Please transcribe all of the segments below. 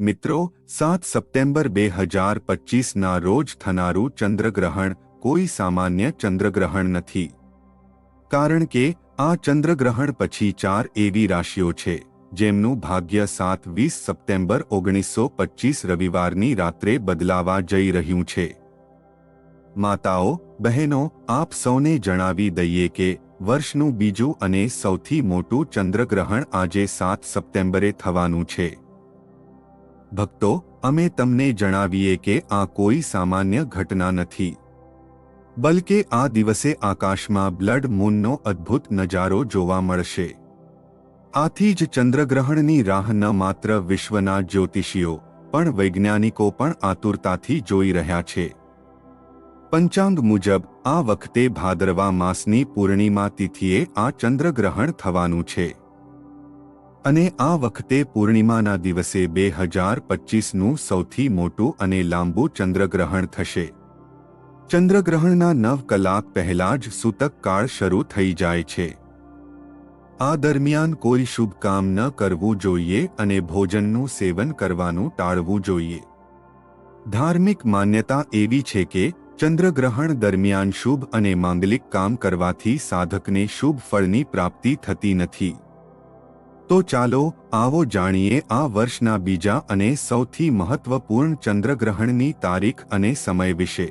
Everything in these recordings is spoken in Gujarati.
મિત્રો, સાત સપ્ટેમ્બર બે હજાર પચીસના રોજ થનારું ચંદ્રગ્રહણ કોઈ સામાન્ય ચંદ્રગ્રહણ નથી. કારણ કે, આ ચંદ્રગ્રહણ પછી ચાર એવી રાશિઓ છે, જેમનું ભાગ્ય સાત વીસ સપ્ટેમ્બર ઓગણીસો પચીસ રવિવારની રાત્રે બદલાવા જઈ રહ્યું છે. માતાઓ, બહેનો, આપ સૌને જણાવી દઈએ કે, વર્ષનું બીજું અને સૌથી મોટું ચંદ્રગ્રહણ આજે સાત સપ્ટેમ્બરે થવાનું છે. ભક્તો, અમે તમને જણાવીએ કે આ કોઈ સામાન્ય ઘટના નથી. બલકે આ દિવસે આકાશમાં બ્લડ મૂનનો અદ્ભુત નજારો જોવા મળશે. આથી જ ચંદ્રગ્રહણની રાહ ન માત્ર વિશ્વના જ્યોતિષીઓ, પણ વૈજ્ઞાનિકો પણ આતુરતાથી જોઈ રહ્યા છે. પંચાંગ મુજબ, આ વખતે ભાદરવા માસની પૂર્ણિમા તિથિએ આ ચંદ્રગ્રહણ થવાનું છે. અને આ વખતે પૂર્ણિમાના દિવસે બે હજાર પચીસનું સૌથી મોટું અને લાંબુ ચંદ્રગ્રહણ થશે. ચંદ્રગ્રહણના નવ કલાક પહેલા જ સૂતક કાળ શરૂ થઈ જાય છે. આ દરમિયાન કોઈ શુભ કામ ન કરવું જોઈએ અને ભોજનનું સેવન કરવાનું ટાળવું જોઈએ. ધાર્મિક માન્યતા એવી છે કે, ચંદ્રગ્રહણ દરમિયાન શુભ અને માંગલિક કામ કરવાથી સાધકને શુભ ફળની પ્રાપ્તિ થતી નથી. તો ચાલો આવો જાણીએ આ વર્ષના બીજા અને સૌથી મહત્વપૂર્ણ ચંદ્રગ્રહણની તારીખ અને સમય વિશે.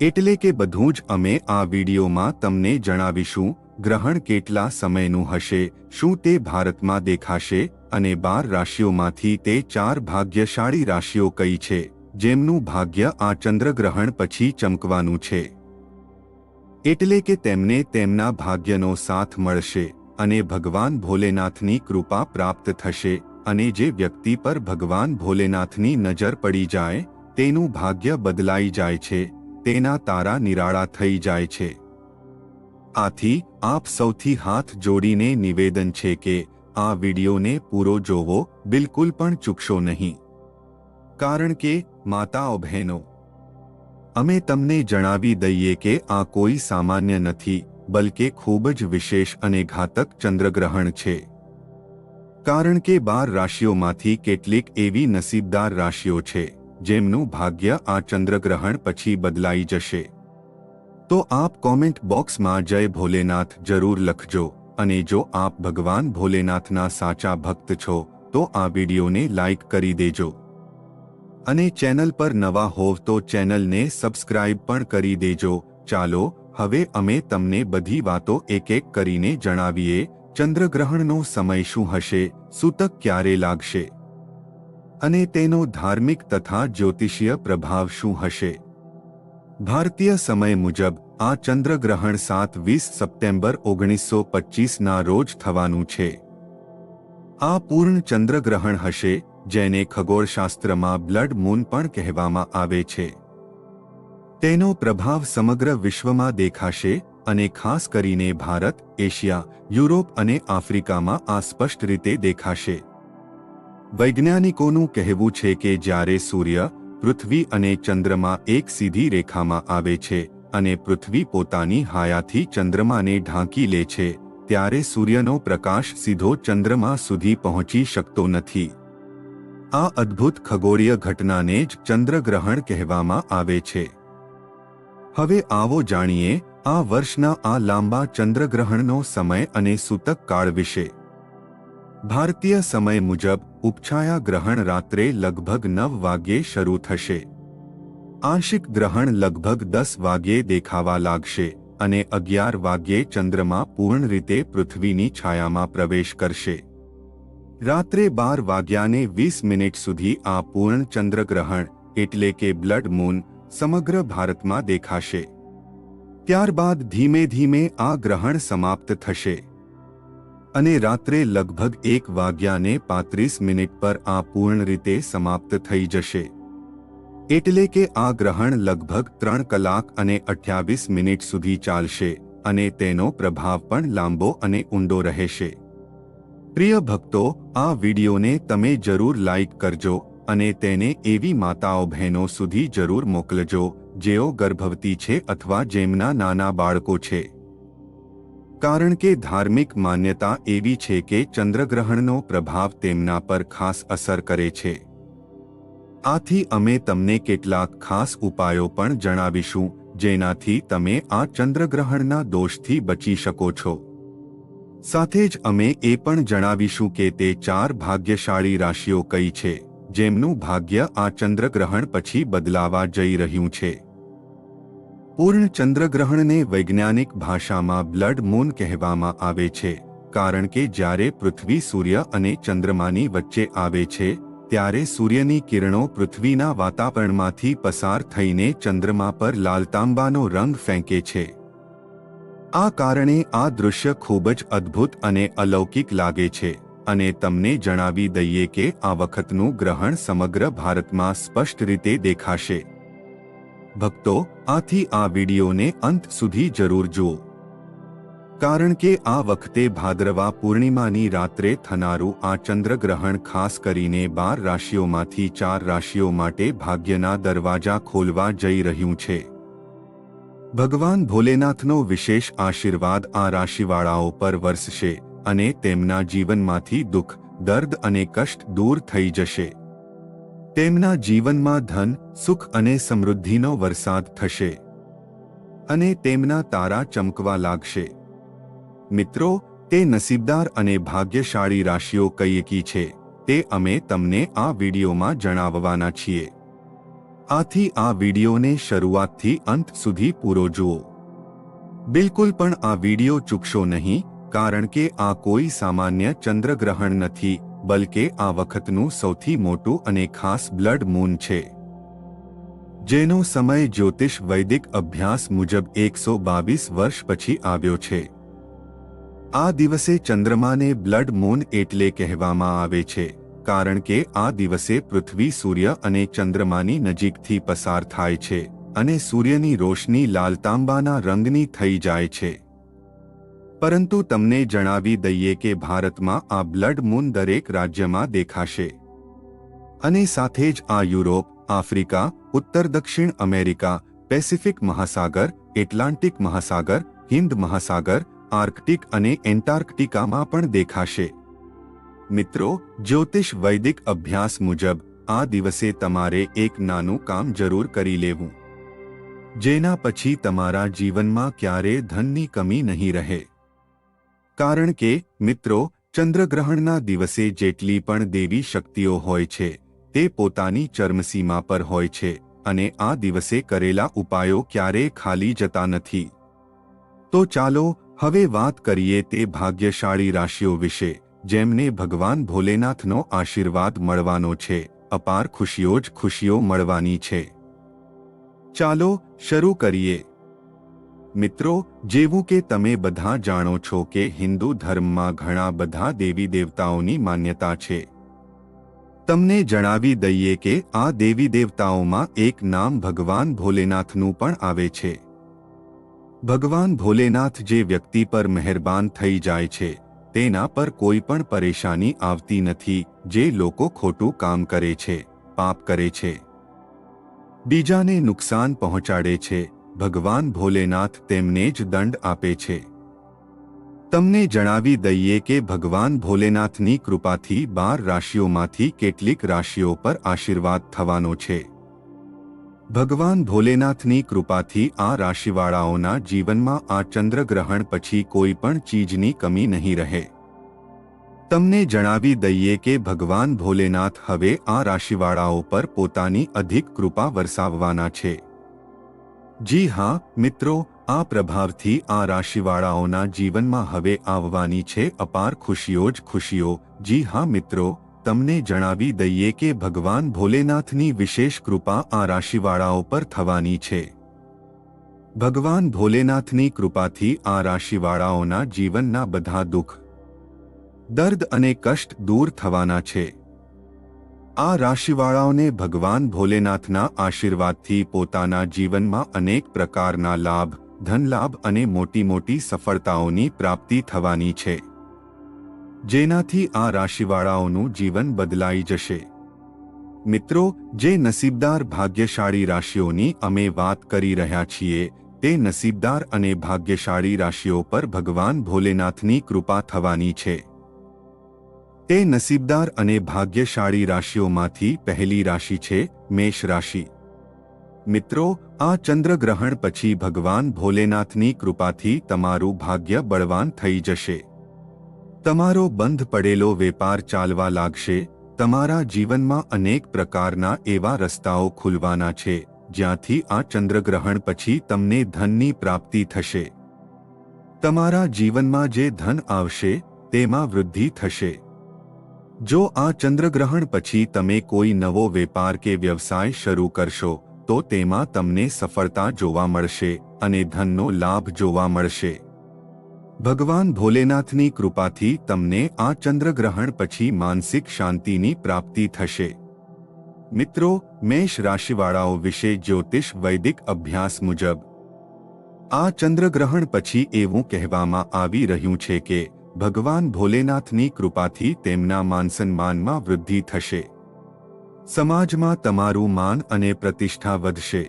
એટલે કે બધું જ અમે આ વિડીયોમાં તમને જણાવીશું, ગ્રહણ કેટલા સમયનું હશે, શું તે ભારતમાં દેખાશે, અને બાર રાશિઓમાંથી તે ચાર ભાગ્યશાળી રાશિઓ કઈ છે, જેમનું ભાગ્ય આ ચંદ્રગ્રહણ પછી ચમકવાનું છે. એટલે કે તેમને તેમના ભાગ્યનો સાથ મળશે. અને ભગવાન ભોલેનાથની કૃપા પ્રાપ્ત થશે, અને જે વ્યક્તિ પર ભગવાન ભોલેનાથની નજર પડી જાય, તેનું ભાગ્ય બદલાઈ જાય છે, તેના તારા નિરાળા થઈ જાય છે. આથી, આપ સૌથી હાથ જોડીને નિવેદન છે કે, આ વિડીયોને પૂરો જોવો, બિલકુલ પણ ચૂકશો નહીં. કારણ કે, માતાઓ બહેનો, અમે તમને જણાવી દઈએ કે આ કોઈ સામાન્ય નથી બલકે ખૂબ જ વિશેષ અને ઘાતક ચંદ્રગ્રહણ છે. કારણ કે બાર રાશિઓમાંથી કેટલીક એવી નસીબદાર રાશિઓ છે, જેમનું ભાગ્ય આ ચંદ્રગ્રહણ પછી બદલાઈ જશે. તો આપ કોમેન્ટ બોક્સમાં જય ભોલેનાથ જરૂર લખજો, અને જો આપ ભગવાન ભોલેનાથના સાચા ભક્ત છો, તો આ વિડીયોને લાઇક કરી દેજો. અને ચેનલ પર નવા હોવ તો ચેનલને સબસ્ક્રાઇબ પણ કરી દેજો. ચાલો હવે અમે તમને બધી વાતો એક એક કરીને જણાવીએ, ચંદ્રગ્રહણનો સમય શું હશે, સૂતક ક્યારે લાગશે? અને તેનો ધાર્મિક તથા જ્યોતિષીય પ્રભાવ શું હશે? ભારતીય સમય મુજબ, આ ચંદ્રગ્રહણ સાત વીસ સપ્ટેમ્બર ઓગણીસો પચીસના રોજ થવાનું છે. આ પૂર્ણ ચંદ્રગ્રહણ હશે, જેને ખગોળશાસ્ત્રમાં બ્લડ મૂન પણ કહેવામાં આવે છે. તેનો પ્રભાવ સમગ્ર વિશ્વમાં દેખાશે અને ખાસ કરીને ભારત, એશિયા, યુરોપ અને આફ્રિકામાં આ સ્પષ્ટ રીતે દેખાશે. વૈજ્ઞાનિકોનું કહેવું છે કે જ્યારે સૂર્ય, પૃથ્વી અને ચંદ્રમા એક સીધી રેખામાં આવે છે અને પૃથ્વી પોતાની હાયાથી ચંદ્રમાને ઢાંકી લે છે, ત્યારે સૂર્યનો પ્રકાશ સીધો ચંદ્રમા સુધી પહોંચી શકતો નથી. આ અદ્ભુત ખગોળીય ઘટનાને જ ચંદ્રગ્રહણ કહેવામાં આવે છે. હવે આવો જાણીએ આ વર્ષના આ લાંબા ચંદ્રગ્રહણનો સમય અને સૂતક કાળ વિશે. ભારતીય સમય મુજબ ઉપછાયા ગ્રહણ રાત્રે લગભગ નવ વાગ્યે શરૂ થશે. આંશિક ગ્રહણ લગભગ દસ વાગ્યે દેખાવા લાગશે અને અગિયાર વાગ્યે ચંદ્રમા પૂર્ણ રીતે પૃથ્વીની છાયામાં પ્રવેશ કરશે. રાત્રે બાર વાગ્યાને વીસ મિનિટ સુધી આ પૂર્ણ ચંદ્રગ્રહણ, એટલે કે બ્લડ મૂન સમગ્ર ભારતમાં દેખાશે. ત્યારબાદ ધીમે ધીમે આ ગ્રહણ સમાપ્ત થશે. અને રાત્રે લગભગ એક વાગ્યાને પાંત્રીસ મિનિટ પર આ પૂર્ણ રીતે સમાપ્ત થઈ જશે. એટલે કે આ ગ્રહણ લગભગ ત્રણ કલાક અને અઠ્યાવીસ મિનિટ સુધી ચાલશે અને તેનો પ્રભાવ પણ લાંબો અને ઊંડો રહેશે. પ્રિય ભક્તો, આ વિડીયોને તમે જરૂર લાઇક કરજો અને તેને એવી માતાઓ બહેનો સુધી જરૂર મોકલજો, જેઓ ગર્ભવતી છે અથવા જેમના નાના બાળકો છે. કારણ કે ધાર્મિક માન્યતા એવી છે કે ચંદ્રગ્રહણનો પ્રભાવ તેમના પર ખાસ અસર કરે છે. આથી અમે તમને કેટલાક ખાસ ઉપાયો પણ જણાવીશું, જેનાથી તમે આ ચંદ્રગ્રહણના દોષથી બચી શકો છો. સાથે જ અમે એ પણ જણાવીશું કે તે ચાર ભાગ્યશાળી રાશિઓ કઈ છે. જેમનું ભાગ્ય આ ચંદ્રગ્રહણ પછી બદલાવા જઈ રહ્યું છે. પૂર્ણ ચંદ્રગ્રહણને વૈજ્ઞાનિક ભાષામાં બ્લડ મૂન કહેવામાં આવે છે, કારણ કે જ્યારે પૃથ્વી સૂર્ય અને ચંદ્રમાની વચ્ચે આવે છે, ત્યારે સૂર્યની કિરણો પૃથ્વીના વાતાવરણમાંથી પસાર થઈને ચંદ્રમા પર લાલતાંબાનો રંગ ફેંકે છે. આ કારણે આ દૃશ્ય ખૂબ જ અદ્ભુત અને અલૌકિક લાગે છે. અને તમને જણાવી દઈએ કે આ વખતનું ગ્રહણ સમગ્ર ભારતમાં સ્પષ્ટ રીતે દેખાશે. ભક્તો, આથી આ વિડીયોને અંત સુધી જરૂર જુઓ. કારણ કે આ વખતે ભાદ્રવા પૂર્ણિમાની રાત્રે થનારું આ ચંદ્રગ્રહણ ખાસ કરીને બાર રાશિઓમાંથી ચાર રાશિઓ માટે ભાગ્યના દરવાજા ખોલવા જઈ રહ્યું છે. ભગવાન ભોલેનાથનો વિશેષ આશીર્વાદ આ રાશિવાળાઓ પર વરસશે. અને તેમના જીવનમાંથી દુઃખ, દર્દ અને કષ્ટ દૂર થઈ જશે. તેમના જીવનમાં ધન, સુખ અને સમૃદ્ધિનો વરસાદ થશે. અને તેમના તારા ચમકવા લાગશે. મિત્રો, તે નસીબદાર અને ભાગ્યશાળી રાશિઓ કઈકી છે, તે અમે તમને આ વિડીયોમાં જણાવવાના છીએ. આથી આ વિડીયોને શરૂઆતથી અંત સુધી પૂરો જુઓ. બિલકુલ પણ આ વીડિયો ચૂકશો નહીં કારણ કે આ કોઈ સામાન્ય ચંદ્રગ્રહણ નથી, બલકે આ વખતનું સૌથી મોટું અને ખાસ બ્લડ મૂન છે. જેનો સમય જ્યોતિષ વૈદિક અભ્યાસ મુજબ એકસો બાવીસ વર્ષ પછી આવ્યો છે. આ દિવસે ચંદ્રમાને બ્લડ મૂન એટલે કહેવામાં આવે છે, કારણ કે આ દિવસે પૃથ્વી સૂર્ય અને ચંદ્રમાની નજીકથી પસાર થાય છે, અને સૂર્યની રોશની લાલતાંબાના રંગની થઈ જાય છે. પરંતુ તમને જણાવી દઈએ કે ભારતમાં આ બ્લડ મૂન દરેક રાજ્યમાં દેખાશે. અને સાથે જ આ યુરોપ, આફ્રિકા, ઉત્તર દક્ષિણ અમેરિકા, પેસિફિક મહાસાગર, એટલાન્ટિક મહાસાગર, હિન્દ મહાસાગર, આર્કટિક અને એન્ટાર્કટિકામાં પણ દેખાશે. મિત્રો, જ્યોતિષ વૈદિક અભ્યાસ મુજબ, આ દિવસે તમારે એક નાનું કામ જરૂર કરી લેવું. જેના પછી તમારા જીવનમાં ક્યારે ધનની કમી નહીં રહે. કારણ કે, મિત્રો, ચંદ્રગ્રહણના દિવસે જેટલી પણ દેવી શક્તિઓ હોય છે, તે પોતાની ચર્મસીમા પર હોય છે, અને આ દિવસે કરેલા ઉપાયો ક્યારેય ખાલી જતા નથી. તો ચાલો, હવે વાત કરીએ તે ભાગ્યશાળી રાશિઓ વિશે, જેમને ભગવાન ભોલેનાથનો આશીર્વાદ મળવાનો છે, અપાર ખુશીઓ જ ખુશીઓ મળવાની છે. ચાલો, શરૂ કરીએ. મિત્રો, જેવું કે તમે બધા જાણો છો કે હિન્દુ ધર્મમાં ઘણા બધા દેવી દેવતાઓની માન્યતા છે. તમને જણાવી દઈએ કે આ દેવી દેવતાઓમાં એક નામ ભગવાન ભોલેનાથનું પણ આવે છે. ભગવાન ભોલેનાથ જે વ્યક્તિ પર મહેરબાન થઈ જાય છે, તેના પર કોઈ પણ પરેશાની આવતી નથી, જે લોકો ખોટું કામ કરે છે, પાપ કરે છે. બીજાને નુકસાન પહોંચાડે છે ભગવાન ભોલેનાથ તેમને જ દંડ આપે છે. તમને જણાવી દઈએ કે ભગવાન ભોલેનાથની કૃપાથી બાર રાશિઓમાંથી કેટલીક રાશિઓ પર આશીર્વાદ થવાનો છે. ભગવાન ભોલેનાથની કૃપાથી આ રાશિવાળાઓના જીવનમાં આ ચંદ્રગ્રહણ પછી કોઈ પણ ચીજની કમી નહીં રહે. તમને જણાવી દઈએ કે ભગવાન ભોલેનાથ હવે આ રાશિવાળાઓ પર પોતાની અધિક કૃપા વરસાવવાના છે. જી હા, મિત્રો, આ પ્રભાવથી આ રાશિવાળાઓના જીવનમાં હવે આવવાની છે અપાર ખુશીઓ જ ખુશીઓ. જી હા, મિત્રો, તમને જણાવી દઈએ કે ભગવાન ભોલેનાથની વિશેષ કૃપા આ રાશિવાળાઓ પર થવાની છે. ભગવાન ભોલેનાથની કૃપાથી આ રાશિવાળાઓના જીવનના બધા દુઃખ, દર્દ અને કષ્ટ દૂર થવાના છે. આ રાશિવાળાઓને ભગવાન ભોલેનાથના આશીર્વાદથી પોતાના જીવનમાં અનેક પ્રકારના લાભ, ધનલાભ અને મોટી મોટી સફળતાઓની પ્રાપ્તિ થવાની છે. જેનાથી આ રાશિવાળાઓનું જીવન બદલાઈ જશે. મિત્રો, જે નસીબદાર ભાગ્યશાળી રાશિઓની અમે વાત કરી રહ્યા છીએ, તે નસીબદાર અને ભાગ્યશાળી રાશિઓ પર ભગવાન ભોલેનાથની કૃપા થવાની છે. તે નસીબદાર અને ભાગ્યશાળી રાશિઓમાંથી પહેલી રાશિ છે, મેષ રાશિ. મિત્રો, આ ચંદ્રગ્રહણ પછી ભગવાન ભોલેનાથની કૃપાથી તમારું ભાગ્ય બળવાન થઈ જશે. તમારો બંધ પડેલો વેપાર ચાલવા લાગશે, તમારા જીવનમાં અનેક પ્રકારના એવા રસ્તાઓ ખુલવાના છે, જ્યાંથી આ ચંદ્રગ્રહણ પછી તમને ધનની પ્રાપ્તિ થશે. તમારા જીવનમાં જે ધન આવશે, તેમાં વૃદ્ધિ થશે. જો આ ચંદ્રગ્રહણ પછી તમે કોઈ નવો વેપાર કે વ્યવસાય શરૂ કરશો, તો તેમાં તમને સફળતા જોવા મળશે અને ધનનો લાભ જોવા મળશે. ભગવાન ભોલેનાથની કૃપાથી તમને આ ચંદ્રગ્રહણ પછી માનસિક શાંતિની પ્રાપ્તિ થશે. મિત્રો, મેષ રાશિવાળાઓ વિશે જ્યોતિષ વૈદિક અભ્યાસ મુજબ, આ ચંદ્રગ્રહણ પછી એવું કહેવામાં આવી રહ્યું છે કે ભગવાન ભોલેનાથની કૃપાથી તેમના માનસન્માનમાં વૃદ્ધિ થશે. સમાજમાં તમારું માન અને પ્રતિષ્ઠા વધશે.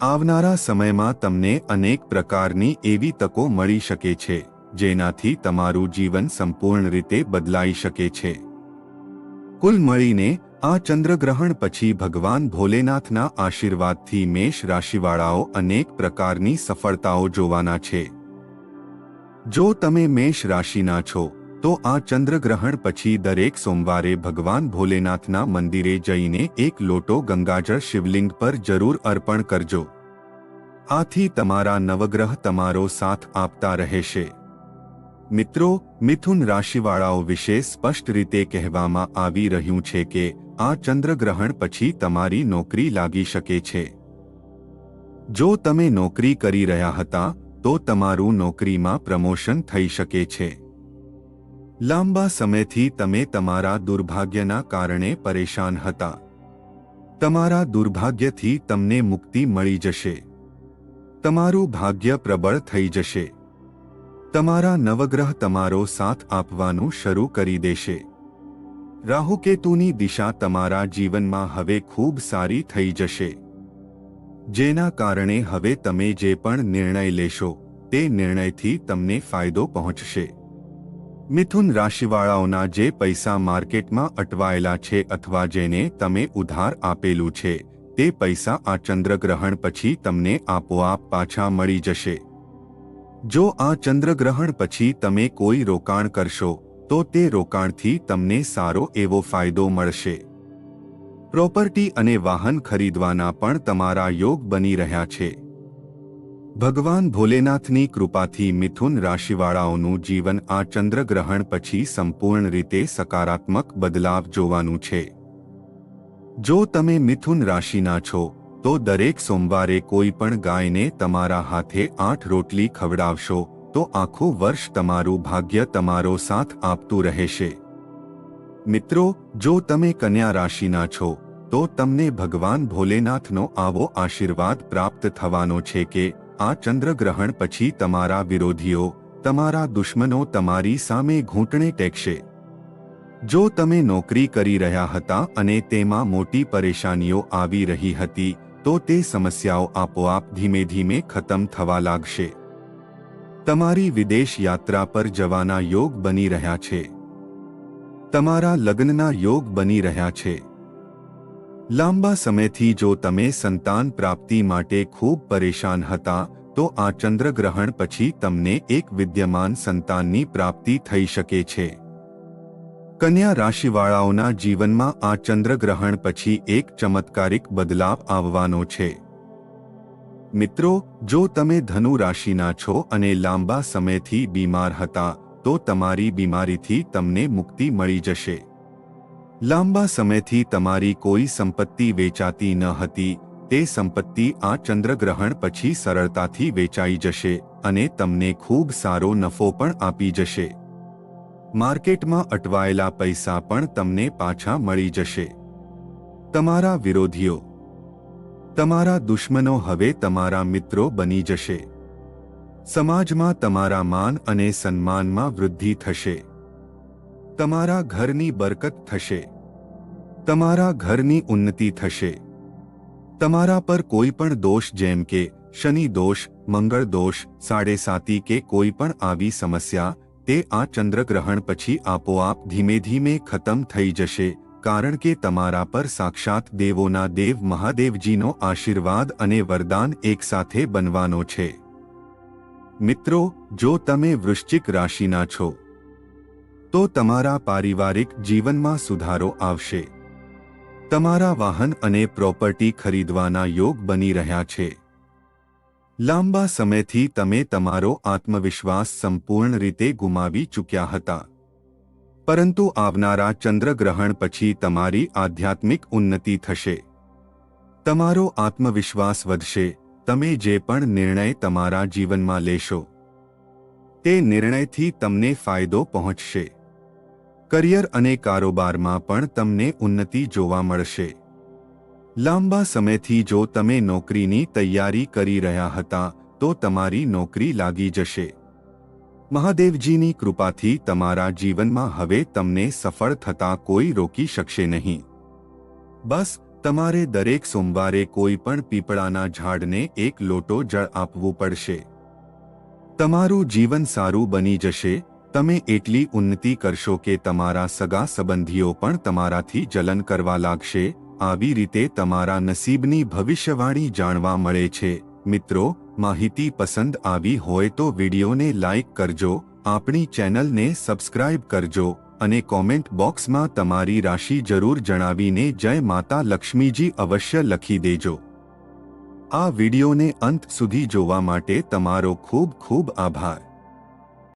આવનારા સમયમાં તમને અનેક પ્રકારની એવી તકો મળી શકે છે, જેનાથી તમારું જીવન સંપૂર્ણ રીતે બદલાઈ શકે છે. કુલ મળીને, આ ચંદ્રગ્રહણ પછી ભગવાન ભોલેનાથના આશીર્વાદથી મેષ રાશિવાળાઓ અનેક પ્રકારની સફળતાઓ જોવાના છે. જો તમે મેષ રાશિના છો, તો આ ચંદ્રગ્રહણ પછી દરેક સોમવારે ભગવાન ભોલેનાથના મંદિરે જઈને એક લોટો ગંગાજળ શિવલિંગ પર જરૂર અર્પણ કરજો. આથી તમારા નવગ્રહ તમારો સાથ આપતા રહેશે. મિત્રો, મિથુન રાશિવાળાઓ વિશે સ્પષ્ટ રીતે કહેવામાં આવી રહ્યું છે કે, આ ચંદ્રગ્રહણ પછી તમારી નોકરી લાગી શકે છે. જો તમે નોકરી કરી રહ્યા હતા તો તમારું નોકરીમાં પ્રમોશન થઈ શકે છે. લાંબા સમયથી તમે તમારા દુર્ભાગ્યના કારણે પરેશાન હતા. તમારા દુર્ભાગ્યથી તમને મુક્તિ મળી જશે. તમારું ભાગ્ય પ્રબળ થઈ જશે. તમારા નવગ્રહ તમારો સાથ આપવાનું શરૂ કરી દેશે. રાહુકેતુની દિશા તમારા જીવનમાં હવે ખૂબ સારી થઈ જશે. જેના કારણે હવે તમે જે પણ નિર્ણય લેશો, તે નિર્ણયથી તમને ફાયદો પહોંચશે. મિથુન રાશિવાળાઓના જે પૈસા માર્કેટમાં અટવાયેલા છે અથવા જેને તમે ઉધાર આપેલું છે, તે પૈસા આ ચંદ્રગ્રહણ પછી તમને આપોઆપ પાછા મળી જશે. જો આ ચંદ્રગ્રહણ પછી તમે કોઈ રોકાણ કરશો, તો તે રોકાણથી તમને સારો એવો ફાયદો મળશે. પ્રોપર્ટી અને વાહન ખરીદવાના પણ તમારા યોગ બની રહ્યા છે. ભગવાન ભોલેનાથની કૃપાથી મિથુન રાશિવાળાઓનું જીવન આ ચંદ્રગ્રહણ પછી સંપૂર્ણ રીતે સકારાત્મક બદલાવ જોવાનું છે. જો તમે મિથુન રાશિના છો, તો દરેક સોમવારે કોઈ પણ ગાયને તમારા હાથે આઠ રોટલી ખવડાવશો, તો આખું વર્ષ તમારું ભાગ્ય તમારો સાથ આપતું રહેશે. મિત્રો, જો તમે કન્યા રાશિના છો, તો તમને ભગવાન ભોલેનાથનો આવો આશીર્વાદ પ્રાપ્ત થવાનો છે કે, આ ચંદ્રગ્રહણ પછી તમારા વિરોધીઓ, તમારા દુશ્મનો તમારી સામે ઘૂંટણે ટેકશે. જો તમે નોકરી કરી રહ્યા હતા અને તેમાં મોટી પરેશાનીઓ આવી રહી હતી, તો તે સમસ્યાઓ આપોઆપ ધીમે ધીમે ખતમ થવા લાગશે. તમારી વિદેશ યાત્રા પર જવાના યોગ બની રહ્યા છે. તમારા લગ્નના યોગ બની રહ્યા છે. લાંબા સમયથી જો તમે સંતાન પ્રાપ્તિ માટે ખૂબ પરેશાન હતા, તો આ ચંદ્રગ્રહણ પછી તમને એક વિદ્યમાન સંતાનની પ્રાપ્તિ થઈ શકે છે. કન્યા રાશિવાળાઓના જીવનમાં આ ચંદ્રગ્રહણ પછી એક ચમત્કારિક બદલાવ આવવાનો છે. મિત્રો, જો તમે ધનુ રાશિના છો અને લાંબા સમયથી બીમાર હતા તો તમારી બીમારીથી તમને મુક્તિ મળી જશે. લાંબા સમયથી તમારી કોઈ સંપત્તિ વેચાતી ન હતી, તે સંપત્તિ આ ચંદ્રગ્રહણ પછી સરળતાથી વેચાઈ જશે અને તમને ખૂબ સારો નફો પણ આપી જશે. માર્કેટમાં અટવાયેલા પૈસા પણ તમને પાછા મળી જશે. તમારા વિરોધીઓ, તમારા દુશ્મનો હવે તમારા મિત્રો બની જશે. સમાજમાં તમારા માન અને સન્માનમાં વૃદ્ધિ થશે. તમારા ઘરની બરકત થશે. તમારા ઘરની ઉન્નતિ થશે. તમારા પર કોઈ પણ દોષ જેમ કે શનિ દોષ, મંગળ દોષ સાતી કે કોઈ પણ આવી સમસ્યા, તે આ ચંદ્રગ્રહણ પછી આપોઆપ ધીમે ધીમે ખતમ થઈ જશે, કારણ કે તમારા પર સાક્ષાત દેવોના દેવ મહાદેવજીનો આશીર્વાદ અને વરદાન એકસાથે બનવાનો છે. મિત્રો, જો તમે વૃશ્ચિક રાશિના છો, તો તમારા પારિવારિક જીવનમાં સુધારો આવશે. તમારા વાહન અને પ્રોપર્ટી ખરીદવાના યોગ બની રહ્યા છે. લાંબા સમયથી તમે તમારો આત્મવિશ્વાસ સંપૂર્ણ રીતે ગુમાવી ચૂક્યા હતા. પરંતુ આવનારા ચંદ્રગ્રહણ પછી તમારી આધ્યાત્મિક ઉન્નતિ થશે. તમારો આત્મવિશ્વાસ વધશે. તમે જે પણ નિર્ણય તમારા જીવનમાં લેશો, તે નિર્ણયથી તમને ફાયદો પહોંચશે. કરિયર અને કારોબારમાં પણ તમને ઉન્નતિ જોવા મળશે. લાંબા સમયથી જો તમે નોકરીની તૈયારી કરી રહ્યા હતા, તો તમારી નોકરી લાગી જશે. મહાદેવજીની કૃપાથી તમારા જીવનમાં હવે તમને સફળ થતા કોઈ રોકી શકશે નહીં. બસ તમારે દરેક સોમવારે કોઈ પણ પીપળાના ઝાડને એક લોટો જળ આપવું પડશે. તમારું જીવન સારું બની જશે, તમે એટલી ઉન્નતિ કરશો કે તમારા સગા સંબંધીઓ પણ તમારાથી જલન કરવા લાગશે, આવી રીતે તમારા નસીબની ભવિષ્યવાણી જાણવા મળે છે. મિત્રો, માહિતી પસંદ આવી હોય તો વિડીયોને લાઇક કરજો, આપણી ચેનલને સબસ્ક્રાઇબ કરજો. અને કોમેન્ટ બોક્સમાં તમારી રાશિ જરૂર જણાવીને જય માતા લક્ષ્મીજી અવશ્ય લખી દેજો. આ વિડીયોને અંત સુધી જોવા માટે તમારો ખૂબ ખૂબ આભાર.